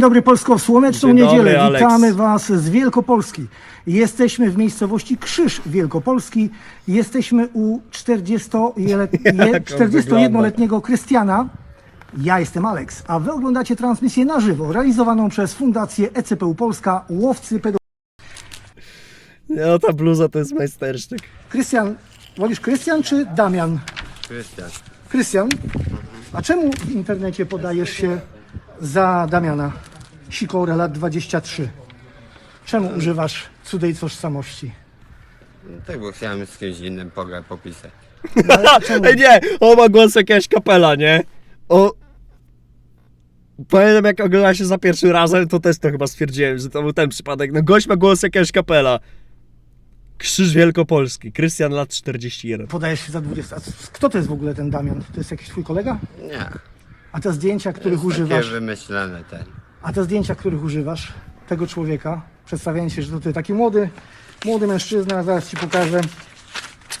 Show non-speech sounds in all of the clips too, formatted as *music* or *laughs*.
Dzień dobry Polsko w słoneczną Dzień niedzielę. Witamy Was z Wielkopolski. Jesteśmy w miejscowości Krzyż Wielkopolski. Jesteśmy u 41-letniego *laughs* Krystiana. Ja jestem Alex, a Wy oglądacie transmisję na żywo, realizowaną przez Fundację ECPU Polska Łowcy Pedofilów. No ta bluza to jest majstersztyk. Krystian, wolisz Krystian czy Damian? Krystian. Krystian, a czemu w internecie podajesz się za Damiana Sikora lat 23? Czemu używasz cudzej tożsamości? No tak, bo chciałem z kimś innym poga popisać. No? *laughs* Ej nie, o ma głos jakaś kapela, nie? O... Pamiętam jak oglądałem się za pierwszym razem, to też to chyba stwierdziłem, że to był ten przypadek. No gość ma głos jakaś kapela. Krzyż Wielkopolski, Krystian lat 41. Podajesz się za 20. A kto to jest w ogóle ten Damian? To jest jakiś twój kolega? Nie. A te zdjęcia, których Jest takie używasz, wymyślone ten. a te zdjęcia, których używasz, tego człowieka, przedstawiając się, że to ty taki młody, młody mężczyzna, zaraz ci pokażę.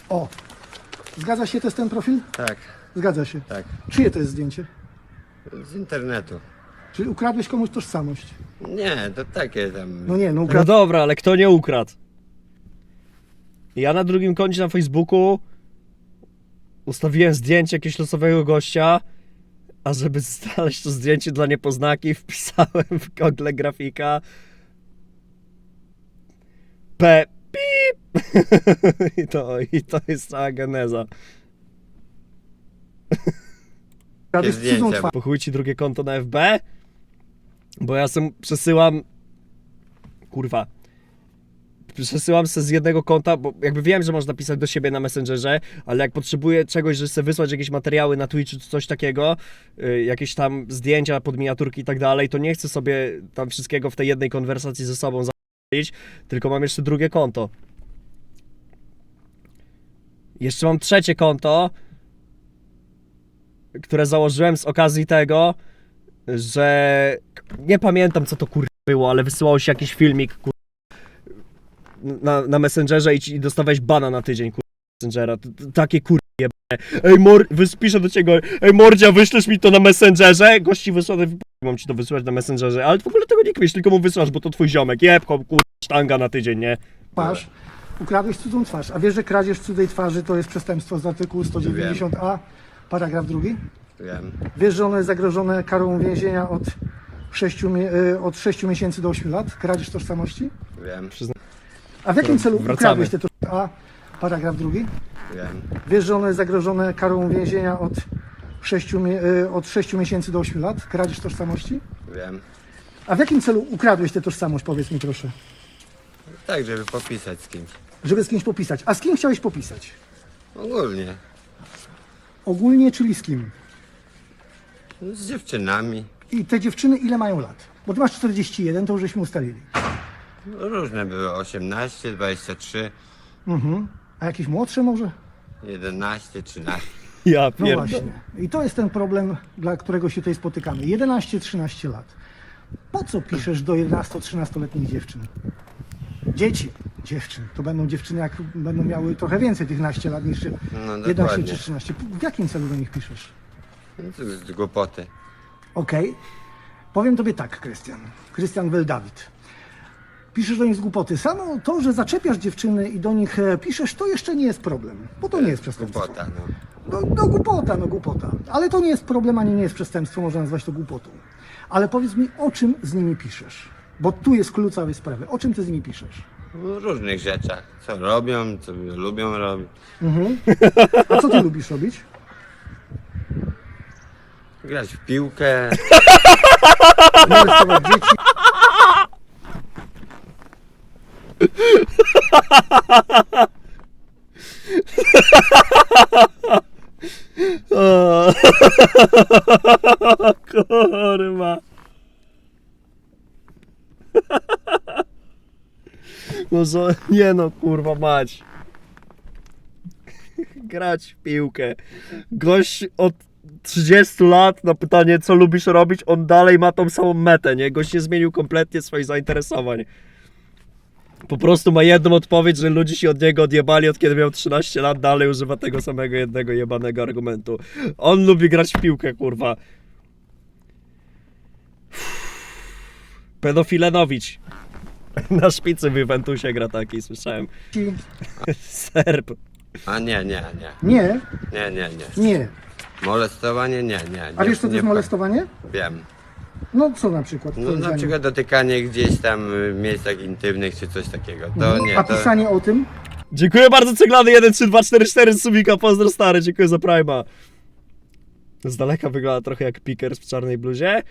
O, zgadza się, to jest ten profil? Tak, Zgadza się. tak. Czyje to jest zdjęcie? Z internetu. Czyli ukradłeś komuś tożsamość? Nie, to takie tam. No nie, no No ukradłeś. dobra, ale kto nie ukradł? Ja na drugim koncie na Facebooku ustawiłem zdjęcie jakiegoś losowego gościa, a żeby znaleźć to zdjęcie dla niepoznaki, wpisałem w Google grafika P pip *laughs* I to, I to jest cała geneza. ukradłeś zdjęcia. cudzą twarz. Po chuj ci drugie konto na FB? Bo ja sam przesyłam. Kurwa. Przesyłam se z jednego konta, bo jakby wiem, że można pisać do siebie na Messengerze, ale jak potrzebuję czegoś, żeby sobie wysłać jakieś materiały na Twitchu czy coś takiego, y, jakieś tam zdjęcia, pod miniaturki i tak dalej, to nie chcę sobie tam wszystkiego w tej jednej konwersacji ze sobą zapalić, tylko mam jeszcze drugie konto. Jeszcze mam trzecie konto, które założyłem z okazji tego, że nie pamiętam co to kur... było, ale wysyłało się jakiś filmik kur... na, na Messengerze i, ci, i dostawałeś bana na tydzień kur... Messengera. T- t- Takie kur... jebane. Ej mor... Wys- piszę do ciebie, ej mordzia, wyślesz mi to na Messengerze? Gości wysłane, w... mam ci to wysyłać na Messengerze, ale w ogóle tego nie kmiesz, tylko mu wysyłasz, bo to twój ziomek. Jeb, kur... sztanga na tydzień, nie? twarz, ukradłeś cudzą twarz. A wiesz, że kradzież cudzej twarzy to jest przestępstwo z artykułu 190a, paragraf drugi? Wiem. Wiesz, że ono jest zagrożone karą więzienia od 6, od 6 miesięcy do 8 lat? Kradzież tożsamości? Wiem. A w jakim celu Wracamy. ukradłeś te tożsamości? A, paragraf drugi? Wiem. Wiesz, że ono jest zagrożone karą więzienia od 6, od 6 miesięcy do 8 lat? Kradzież tożsamości? Wiem. A w jakim celu ukradłeś tę tożsamość, powiedz mi proszę? Tak, żeby popisać z kimś. Żeby z kimś popisać. A z kim chciałeś popisać? Ogólnie. Ogólnie, czyli z kim? Z dziewczynami. I te dziewczyny ile mają lat? Bo ty masz 41, to już żeśmy ustalili. No, różne były. 18, 23, A jakieś młodsze może? 11, 13. *laughs* Ja No pierdolę. właśnie. I to jest ten problem, dla którego się tutaj spotykamy. 11-13 lat. Po co piszesz do 11-13-letnich dziewczyn? Dzieci, dziewczyn. To będą dziewczyny, jak będą miały trochę więcej tych naście lat niż No, 11 dokładnie. czy 13. W jakim celu do nich piszesz? No, to jest głupoty. Okej. Powiem tobie tak, Krystian. Krystian Weldawid. Piszesz do nich z głupoty. Samo to, że zaczepiasz dziewczyny i do nich e, piszesz, to jeszcze nie jest problem. Bo to nie jest przestępstwo. Głupota, no. No, no głupota, no głupota. Ale to nie jest problem, ani nie jest przestępstwo, można nazwać to głupotą. Ale powiedz mi, o czym z nimi piszesz? Bo tu jest klucz całej sprawy. O czym ty z nimi piszesz? W różnych rzeczach. Co robią, co lubią robić. A co ty lubisz robić? Grać w piłkę. Molestować dzieci? O, Kurwa. No co, nie no, kurwa mać. Grać w piłkę. Gość od 30 lat na pytanie, co lubisz robić, on dalej ma tą samą metę, nie? Gość nie zmienił kompletnie swoich zainteresowań. Po prostu ma jedną odpowiedź, że ludzie się od niego odjebali od kiedy miał 13 lat, dalej używa tego samego jednego jebanego argumentu. On lubi grać w piłkę, kurwa. Pedofilenowicz. Na szpicy w Juventusie gra taki, słyszałem. Serb. A nie, nie, nie. Nie, Nie, nie, nie. nie. Molestowanie? Nie, nie. A nie, wiesz co to nie jest molestowanie? Wiem. No co na przykład? No na przykład dotykanie gdzieś tam y, w miejscach intymnych czy coś takiego. To nie, A to... pisanie o tym? Dziękuję bardzo, Ceglany 13244 z Subika, pozdro stary, dziękuję za Prima. Z daleka wygląda trochę jak Pickers w czarnej bluzie.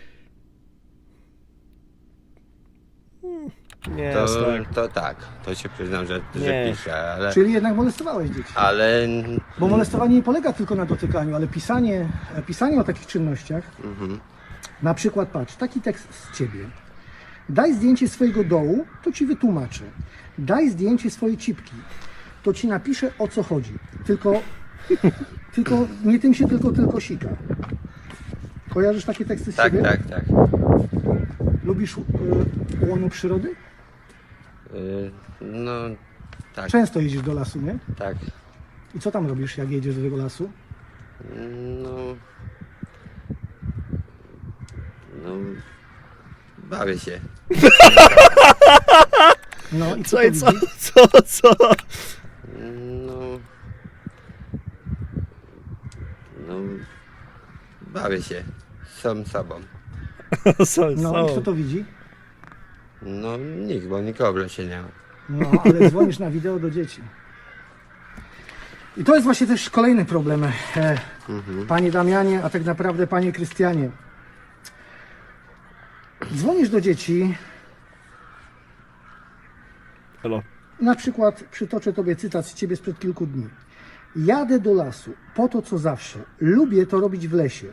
Hmm, Nie, To, tak. to tak, to się przyznam, że, że Nie. piszę, ale... Czyli jednak molestowałeś dzieci. Ale... Bo molestowanie nie polega tylko na dotykaniu, ale pisanie, e, pisanie o takich czynnościach, Mhm. Na przykład patrz, taki tekst z ciebie. Daj zdjęcie swojego dołu, to ci wytłumaczę. Daj zdjęcie swojej cipki, to ci napiszę o co chodzi. Tylko, *laughs* tylko nie tym się tylko, tylko sika. Kojarzysz takie teksty z Tak, siebie? tak, tak. Lubisz y, łono przyrody? Y, No, tak, Często jeździsz do lasu, nie? tak. I co tam robisz, jak jedziesz do tego lasu? No... No... Bawię się. No i co, Co, to i co, widzi? co, co? No... No... Bawię się. Sam sobą. *laughs* Są, No i kto są. to widzi? No nikt, bo nikogo lesie nie ma. No, ale dzwonisz na wideo do dzieci. I to jest właśnie też kolejny problem, e, panie Damianie, a tak naprawdę panie Krystianie. Dzwonisz do dzieci, Halo. na przykład przytoczę tobie cytat z ciebie sprzed kilku dni. Jadę do lasu po to, co zawsze. Lubię to robić w lesie.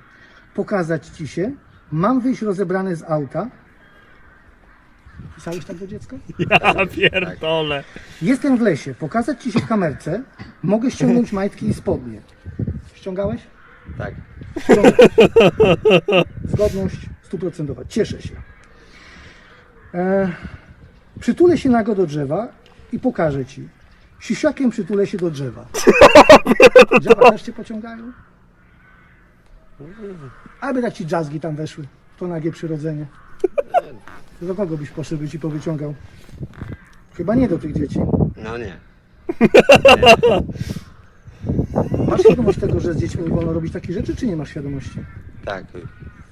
Pokazać ci się. Mam wyjść rozebrany z auta. Pisałeś tak do dziecka? Ja pierdolę. Jestem w lesie, pokazać ci się w kamerce, mogę ściągnąć majtki i spodnie. Ściągałeś? Tak. Ściągałeś. Zgodność stuprocentowa. Cieszę się. E, przytulę się nago do drzewa i pokażę ci. Sisiakiem przytulę się do drzewa. *laughs* Drzewa też cię pociągają? Aby tak ci jazzgi tam weszły. To nagie przyrodzenie. Do kogo byś poszedł, by ci powyciągał? Chyba nie do tych dzieci. No nie. Masz świadomość tego, że z dziećmi nie wolno robić takich rzeczy, czy nie masz świadomości? Tak,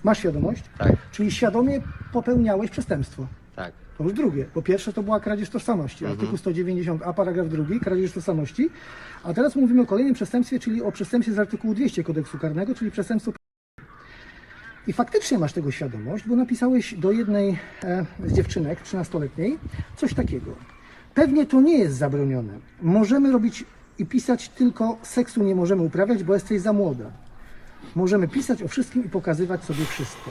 Masz świadomość? tak, Czyli świadomie popełniałeś przestępstwo. tak. To już drugie. Po pierwsze to była kradzież tożsamości. Artykuł 190a, paragraf drugi, kradzież tożsamości. A teraz mówimy o kolejnym przestępstwie, czyli o przestępstwie z artykułu 200 kodeksu karnego, czyli przestępstwo. I faktycznie masz tego świadomość, bo napisałeś do jednej e, z dziewczynek, 13-letniej, coś takiego. Pewnie to nie jest zabronione. Możemy robić i pisać, tylko seksu nie możemy uprawiać, bo jesteś za młoda. Możemy pisać o wszystkim i pokazywać sobie wszystko.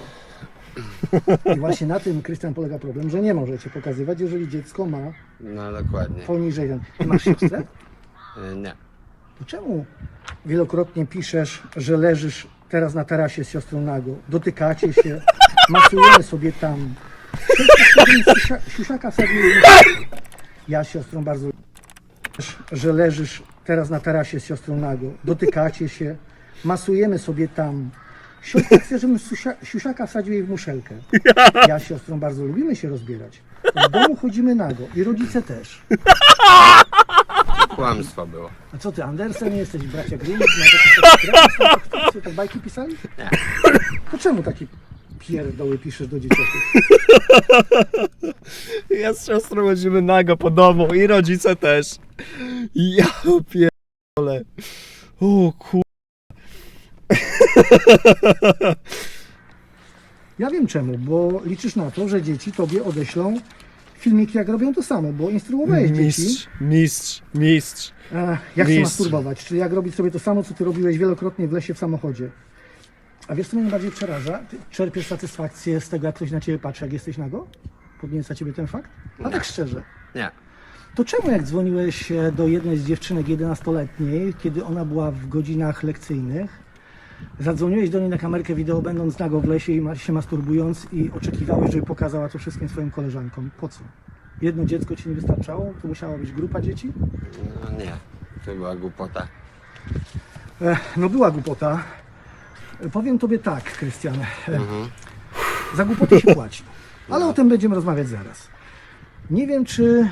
I właśnie na tym, Krystian, polega problem, że nie możecie pokazywać, jeżeli dziecko ma No dokładnie. poniżej. ten- Ty masz siostrę? Y, Nie. To czemu wielokrotnie piszesz, że leżysz teraz na tarasie z siostrą nago, dotykacie się, masujemy sobie tam. Siusiaka wsadziły. Ja z siostrą bardzo że leżysz teraz na tarasie z siostrą nago, dotykacie się, masujemy sobie tam. Siostra *laughs* chce, żebym susia, siusiaka wsadził jej w muszelkę. Ja z siostrą bardzo lubimy się rozbierać. W domu chodzimy nago i rodzice też. Kłamstwo było. A co ty, Andersen jesteś, bracia Grimm? Na takie takie tak bajki pisali? Nie. To czemu takie pierdoły piszesz do dzieciaków? Ja z siostrą chodzimy nago po domu i rodzice też. Ja pierdolę. O kur... Ja wiem czemu, bo liczysz na to, że dzieci tobie odeślą filmiki, jak robią to samo, bo instruowałeś dzieci, Mistrz, mistrz, mistrz. e, jak się Mistrz. masturbować, czyli jak robić sobie to samo, co ty robiłeś wielokrotnie w lesie w samochodzie. A wiesz, co mnie najbardziej przeraża? Ty czerpiesz satysfakcję z tego, jak ktoś na ciebie patrzy, jak jesteś nago? Podnieca ciebie ten fakt? A tak szczerze. Nie. To czemu jak dzwoniłeś e, do jednej z dziewczynek 11-letniej, kiedy ona była w godzinach lekcyjnych, zadzwoniłeś do niej na kamerkę wideo, będąc nago w lesie i się masturbując i oczekiwałeś, żeby pokazała to wszystkim swoim koleżankom? Po co? Jedno dziecko ci nie wystarczało? To musiała być grupa dzieci? No nie. To była głupota. E, no była głupota. Powiem tobie tak, Krystian. E, Za głupotę się płaci. Ale o tym będziemy rozmawiać zaraz. Nie wiem, czy.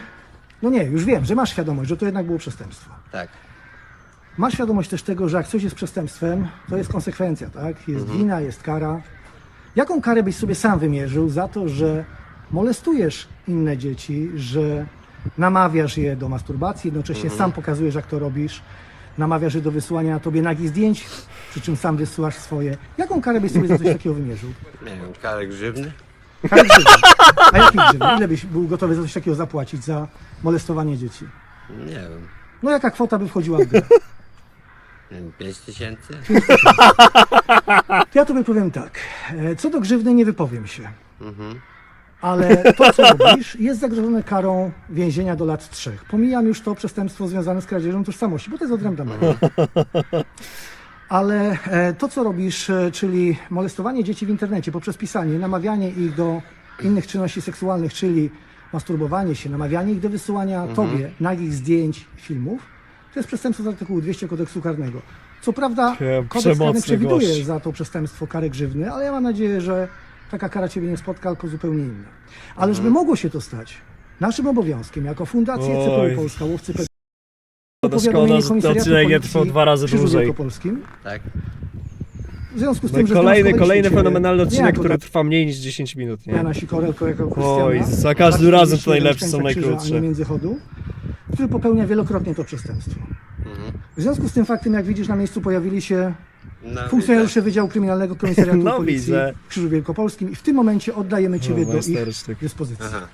No nie, już wiem, że masz świadomość, że to jednak było przestępstwo. Tak. Masz świadomość też tego, że jak coś jest przestępstwem, to jest konsekwencja, tak? Jest wina, jest kara. Jaką karę byś sobie sam wymierzył za to, że molestujesz inne dzieci, że namawiasz je do masturbacji, jednocześnie sam pokazujesz, jak to robisz, namawiasz je do wysyłania na tobie nagich zdjęć, przy czym sam wysyłasz swoje. Jaką karę byś sobie za coś takiego wymierzył? Nie wiem, karę grzywny? Karę grzywny. A jaki grzywny? Ile byś był gotowy za coś takiego zapłacić, za molestowanie dzieci? Nie wiem. No jaka kwota by wchodziła w grę? Nie wiem, 5 tysięcy? *laughs* Ja tobie powiem tak. E, Co do grzywny nie wypowiem się. Mhm. Ale to, co robisz, jest zagrożone karą więzienia do lat trzech. Pomijam już to przestępstwo związane z kradzieżą tożsamości, bo to jest odrębna materia. Ale e, to, co robisz, e, czyli molestowanie dzieci w internecie poprzez pisanie, namawianie ich do innych czynności seksualnych, czyli masturbowanie się, namawianie ich do wysyłania tobie nagich zdjęć, filmów, to jest przestępstwo z artykułu 200 kodeksu karnego. Co prawda, kodeks karny przemocny przewiduje gość. za to przestępstwo karę grzywny, ale ja mam nadzieję, że taka kara ciebie nie spotka, tylko zupełnie inna. Ale żeby mogło się to stać, naszym obowiązkiem jako Fundacja Oj. CPU Polska, łowcy Szkoda, powiadomienie że ten odcinek nie trwał dwa razy dłużej. Tak. W związku z No tym, i że kolejny, kolejny fenomenalny nie odcinek, jako który tak- trwa mniej niż 10 minut, nie? Jana Sikorelko jako Krystiana. Oj, za każdym razem to najlepsze są Krzyża, a najkrótsze. Międzychodu, który popełnia wielokrotnie to przestępstwo. W związku z tym faktem, jak widzisz, na miejscu pojawili się No, funkcjonariusze Wydziału Kryminalnego Komisariatu *laughs* No, Policji widzę. w Krzyżu Wielkopolskim i w tym momencie oddajemy Ciebie O, do ich dyspozycji. Aha.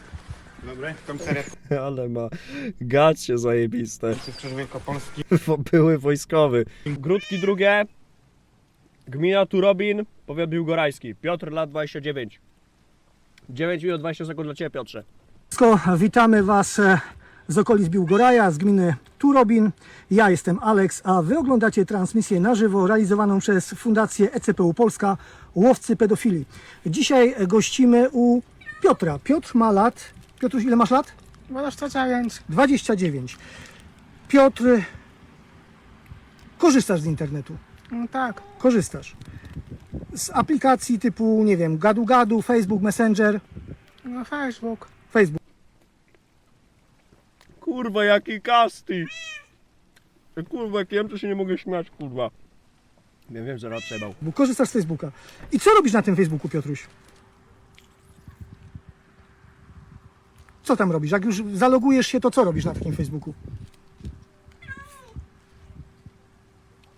Komisariat *laughs* Ale ma gacie zajebiste. w Krzyż Wielkopolski. *laughs* Były wojskowy. Grudki drugie. Gmina Turobin, powiat biłgorajski. Piotr, lat 29. 9 minut 20 sekund dla Ciebie, Piotrze. Wszystko, witamy Was e, z okolic Biłgoraja, z gminy Turobin. Ja jestem Alex, a Wy oglądacie transmisję na żywo realizowaną przez Fundację ECPU Polska Łowcy Pedofilii. Dzisiaj gościmy u Piotra. Piotr ma lat... Piotruś, ile masz lat? 29. 29. Piotr, korzystasz z internetu? No tak. Korzystasz. Z aplikacji typu, nie wiem, Gadu Gadu, Facebook, Messenger, No Facebook. Facebook. Kurwa, jaki casty! Kurwa, jak jem, to się nie mogę śmiać, kurwa. Wiem, wiem, że rad przebał. Bo korzystasz z Facebooka. I co robisz na tym Facebooku, Piotruś? Co tam robisz? Jak już zalogujesz się, to co robisz na takim Facebooku?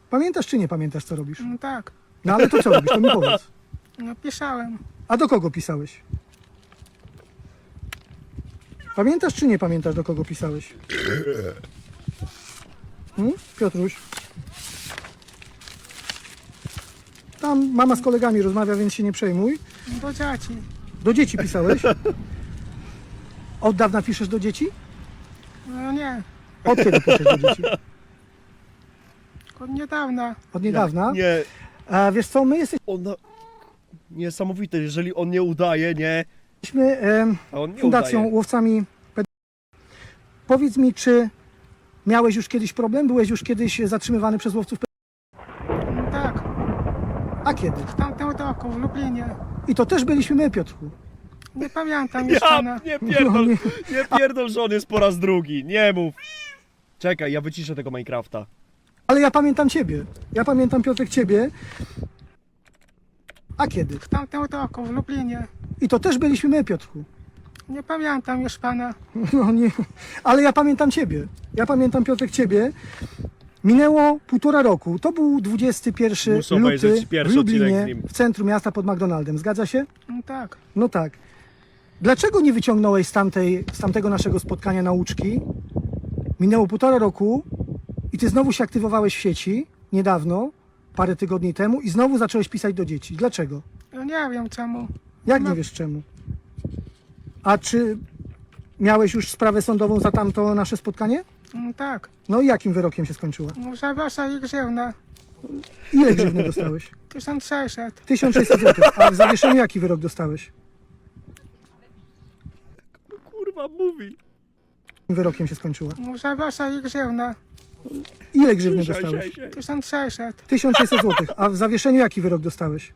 Pamiętasz czy nie pamiętasz, co robisz? No tak. No ale to co robisz, to mi powiedz. No pisałem. A do kogo pisałeś? Pamiętasz czy nie pamiętasz, do kogo pisałeś? Hmm? Piotruś? Tam mama z kolegami rozmawia, więc się nie przejmuj. Do dzieci. Do dzieci pisałeś? Od dawna piszesz do dzieci? No nie. Od kiedy piszesz do dzieci? Od niedawna. Od niedawna. Nie, A wiesz co, my ona... Niesamowite, jeżeli on nie udaje, nie? Jesteśmy nie fundacją udaje. łowcami ped- Powiedz mi, czy miałeś już kiedyś problem? Byłeś już kiedyś zatrzymywany przez łowców ped- No tak. A kiedy? W tamtym roku w Lublinie. I to też byliśmy my, Piotrku. Nie pamiętam już Ja, pana. nie pierdol, No, nie. nie pierdol, że on jest po raz drugi, nie mów. Czekaj, ja wyciszę tego Minecrafta. Ale ja pamiętam ciebie. Ja pamiętam, Piotrek, ciebie. A kiedy? W tamtym roku w Lublinie. I to też byliśmy my, Piotrku. Nie pamiętam już pana. No nie, ale ja pamiętam Ciebie. Ja pamiętam Piotrek Ciebie. Minęło półtora roku. To był 21 Muszę obejrzeć luty w pierwszy odcinek z Lublinie, nim. w centrum miasta pod McDonaldem. Zgadza się? No tak. No tak. Dlaczego nie wyciągnąłeś z, tamtej, z tamtego naszego spotkania nauczki? Minęło półtora roku i Ty znowu się aktywowałeś w sieci niedawno, parę tygodni temu i znowu zacząłeś pisać do dzieci. Dlaczego? No nie wiem czemu. Jak No. nie wiesz czemu? A czy miałeś już sprawę sądową za tamto nasze spotkanie? No tak. No i jakim wyrokiem się skończyła? No żabasza i grzywna. Ile grzywny dostałeś? 1600. 1600 zł. A w zawieszeniu jaki wyrok dostałeś? Kurwa, mówi. Jakim wyrokiem się skończyła? No żabasza i grzywna. Ile grzywny dostałeś? siaj, siaj. 1600. 1600 zł. A w zawieszeniu jaki wyrok dostałeś?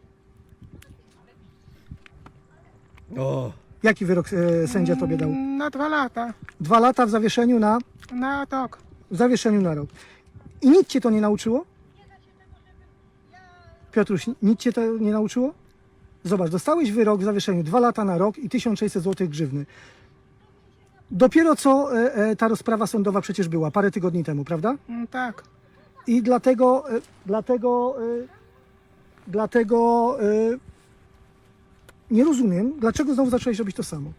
O, Jaki wyrok e, sędzia tobie dał? Na dwa lata. Dwa lata w zawieszeniu na, Na rok. w zawieszeniu na rok. I nic cię to nie nauczyło? Piotruś, nic cię to nie nauczyło? Zobacz, dostałeś wyrok w zawieszeniu dwa lata na rok i 1600 zł grzywny. Dopiero co e, e, ta rozprawa sądowa przecież była, parę tygodni temu, prawda? Mm, Tak. I dlatego, e, dlatego, e, dlatego e, nie rozumiem, dlaczego znowu zacząłeś robić to samo.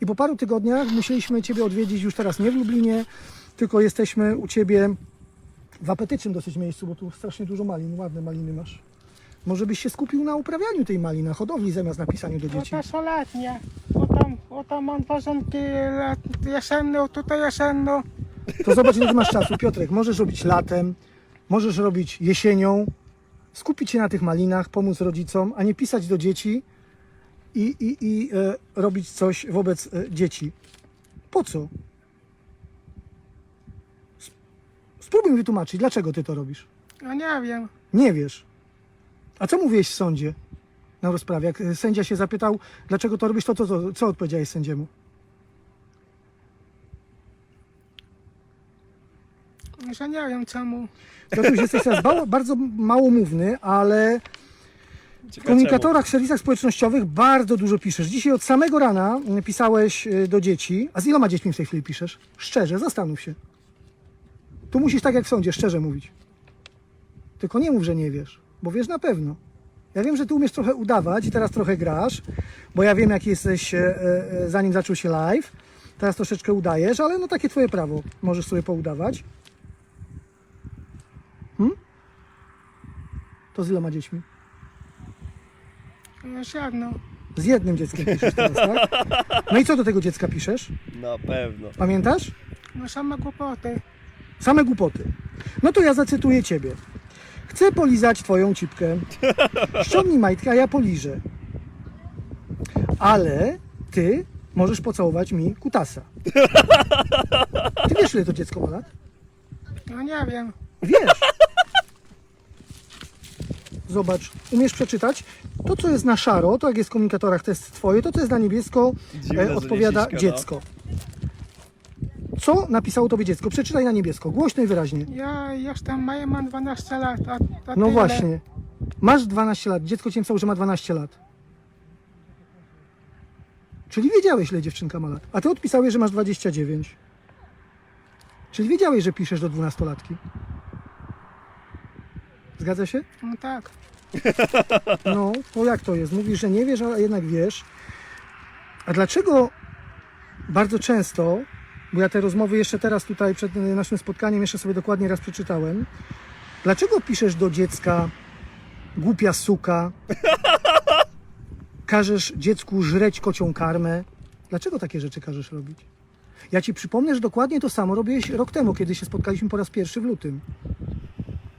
I po paru tygodniach musieliśmy Ciebie odwiedzić już teraz nie w Lublinie, tylko jesteśmy u Ciebie w apetycznym dosyć miejscu, bo tu strasznie dużo malin, ładne maliny masz. Może byś się skupił na uprawianiu tej maliny, na hodowli zamiast na pisaniu do To dzieci. też letnie. Bo tam, bo tam mam warunki let, jesienną, tutaj jesienną. To zobacz, ile ty masz czasu. Piotrek, możesz robić latem, możesz robić jesienią, skupić się na tych malinach, pomóc rodzicom, a nie pisać do dzieci i, i, i e, robić coś wobec e, dzieci. Po co? Spróbuj mi wytłumaczyć, dlaczego ty to robisz. No nie wiem. Nie wiesz. A co mówiłeś w sądzie na rozprawie? Jak e, sędzia się zapytał, dlaczego to robisz, to co, co, co odpowiedziałeś sędziemu? Że nie wiem czemu. Piotruś, jesteś teraz ba- bardzo małomówny, ale w komunikatorach, serwisach społecznościowych bardzo dużo piszesz. Dzisiaj od samego rana pisałeś y, do dzieci. A z iloma dziećmi w tej chwili piszesz? Szczerze, zastanów się. Tu musisz tak jak w sądzie, szczerze mówić. Tylko nie mów, że nie wiesz, bo wiesz na pewno. Ja wiem, że ty umiesz trochę udawać i teraz trochę grasz, bo ja wiem, jak jesteś, e, e, zanim zaczął się live. Teraz troszeczkę udajesz, ale no takie twoje prawo. Możesz sobie poudawać. To z iloma dziećmi? Już jedno. Z jednym dzieckiem piszesz teraz, tak? No i co do tego dziecka piszesz? Na pewno. Pamiętasz? No same głupoty. Same głupoty. No to ja zacytuję ciebie. Chcę polizać twoją cipkę. Ściągnij majtkę, a ja poliżę. Ale ty możesz pocałować mi kutasa. Ty wiesz, ile to dziecko ma lat? No nie wiem. Wiesz. Zobacz, umiesz przeczytać? To, co jest na szaro, to jak jest w komunikatorach, to jest twoje, to, co jest na niebiesko, Dziwne, e, że odpowiada nie no. dziecko. Co napisało tobie dziecko? Przeczytaj na niebiesko, głośno i wyraźnie. Ja jestem maję, mam 12 lat. A, a No tyle. właśnie. Masz 12 lat, dziecko ci napisało, że ma 12 lat. Czyli wiedziałeś, ile dziewczynka ma lat. A ty odpisałeś, że masz 29. Czyli wiedziałeś, że piszesz do 12-latki. Zgadza się? No tak. No, to jak to jest? Mówisz, że nie wiesz, a jednak wiesz. A dlaczego bardzo często, bo ja te rozmowy jeszcze teraz tutaj przed naszym spotkaniem jeszcze sobie dokładnie raz przeczytałem, dlaczego piszesz do dziecka głupia suka, *laughs* każesz dziecku żreć kocią karmę? Dlaczego takie rzeczy każesz robić? Ja ci przypomnę, że dokładnie to samo robiłeś rok temu, kiedy się spotkaliśmy po raz pierwszy w lutym.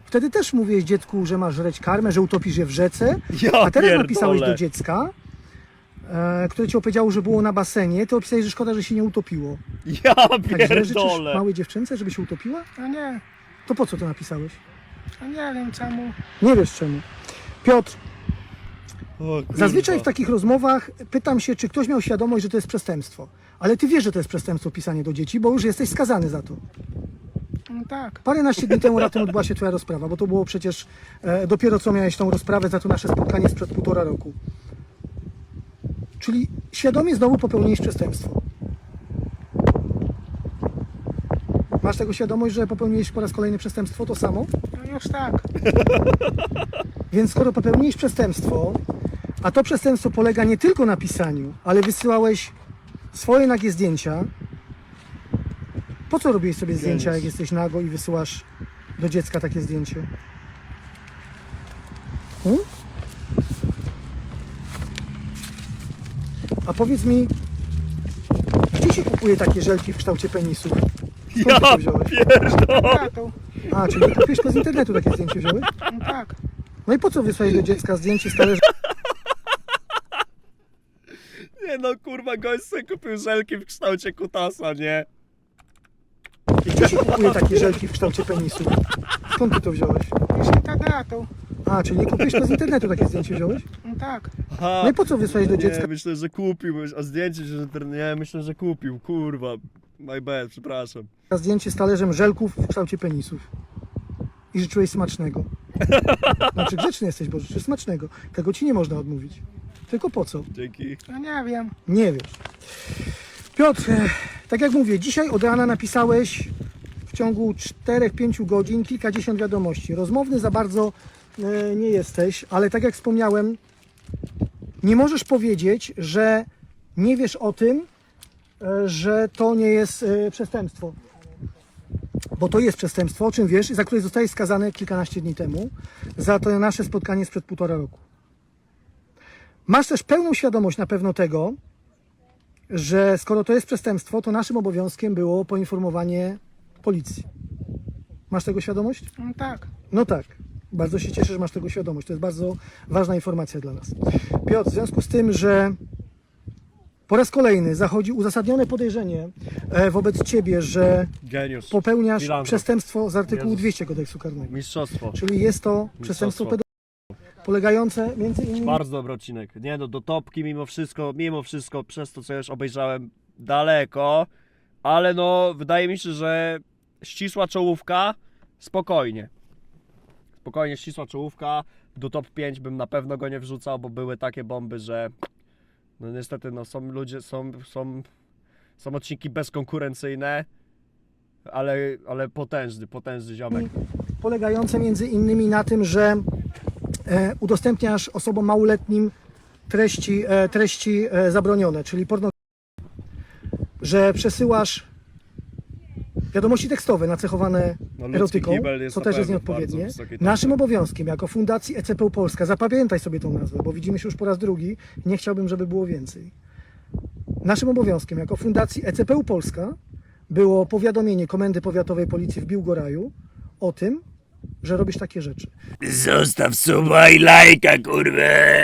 Wtedy też mówiłeś dziecku, że masz żreć karmę, że utopisz je w rzece, Ja a teraz pierdolę. napisałeś do dziecka, e, które ci opowiedziało, że było na basenie, ty opisałeś, że szkoda, że się nie utopiło. Ja Tak źle życzysz pierdolę. małej dziewczynce, żeby się utopiła? No nie. To po co to napisałeś? No nie wiem czemu. Nie wiesz czemu. Piotr, O, kurwa. zazwyczaj w takich rozmowach pytam się, czy ktoś miał świadomość, że to jest przestępstwo. Ale ty wiesz, że to jest przestępstwo pisanie do dzieci, bo już jesteś skazany za to. No tak. Paręnaście dni temu raptem odbyła się twoja rozprawa, bo to było przecież e, dopiero co miałeś tą rozprawę za to nasze spotkanie sprzed półtora roku. Czyli świadomie znowu popełniłeś przestępstwo. Masz tego świadomość, że popełniłeś po raz kolejny przestępstwo, to samo? No już tak. *laughs* Więc skoro popełniłeś przestępstwo, a to przestępstwo polega nie tylko na pisaniu, ale wysyłałeś swoje nagie zdjęcia, po co robiłeś sobie zdjęcia, jak jesteś nago i wysyłasz do dziecka takie zdjęcie? Hmm? A powiedz mi, gdzie się kupuje takie żelki w kształcie penisu? Skąd ty Ja to wziąłeś? Tatą. A, czyli kupiłeś to z internetu takie zdjęcie wziąłeś? No tak. No i po co wysłałeś do dziecka zdjęcie z talerza? Nie no kurwa, gość sobie kupił żelki w kształcie kutasa, nie? Gdzie się kupuje takie żelki w kształcie penisu? Skąd ty to wziąłeś? Z internetu. A, czyli nie kupiłeś to z internetu takie zdjęcie wziąłeś? No tak. Aha, No i po co wysłałeś do dziecka nie, myślę, że kupił, a zdjęcie, że nie, myślę, że kupił, kurwa. My bad, przepraszam. zdjęcie z talerzem żelków w kształcie penisów? I życzyłeś smacznego. *laughs* Znaczy grzeczny jesteś, bo życzysz smacznego. Tego ci nie można odmówić. Tylko po co? Dzięki. Ja nie wiem. Nie wiesz. Piotr, e, tak jak mówię, dzisiaj od rana napisałeś w ciągu 4-5 godzin kilkadziesiąt wiadomości. Rozmowny za bardzo e, nie jesteś, ale tak jak wspomniałem, nie możesz powiedzieć, że nie wiesz o tym, e, że to nie jest e, przestępstwo. Bo to jest przestępstwo, o czym wiesz, za które zostałeś skazany kilkanaście dni temu, za to nasze spotkanie sprzed półtora roku. Masz też pełną świadomość na pewno tego, że skoro to jest przestępstwo, to naszym obowiązkiem było poinformowanie policji. Masz tego świadomość? No tak. No tak. Bardzo się cieszę, że masz tego świadomość. To jest bardzo ważna informacja dla nas. Piotr, w związku z tym, że po raz kolejny zachodzi uzasadnione podejrzenie e, wobec ciebie, że Geniusz. popełniasz Filantrop. przestępstwo z artykułu Jezus. 200 kodeksu karnego. Mistrzostwo. Czyli jest to przestępstwo pedofilii polegające między innymi Bardzo dobry odcinek. Nie no, do topki mimo wszystko, mimo wszystko, przez to co już obejrzałem daleko, ale no, wydaje mi się, że ścisła czołówka, spokojnie. Spokojnie, ścisła czołówka, do top 5 bym na pewno go nie wrzucał, bo były takie bomby, że no niestety, no są ludzie, są, są, są odcinki bezkonkurencyjne, ale, ale potężny, potężny ziomek. polegające między innymi na tym, że udostępniasz osobom małoletnim treści, e, treści e, zabronione, czyli porno, że przesyłasz wiadomości tekstowe nacechowane No, erotyką, co też jest nieodpowiednie. Naszym obowiązkiem jako Fundacji ECPU Polska, zapamiętaj sobie tą nazwę, bo widzimy się już po raz drugi, nie chciałbym, żeby było więcej. Naszym obowiązkiem jako Fundacji ECPU Polska było powiadomienie Komendy Powiatowej Policji w Biłgoraju o tym, że robisz takie rzeczy. Zostaw suba i lajka, kurwa!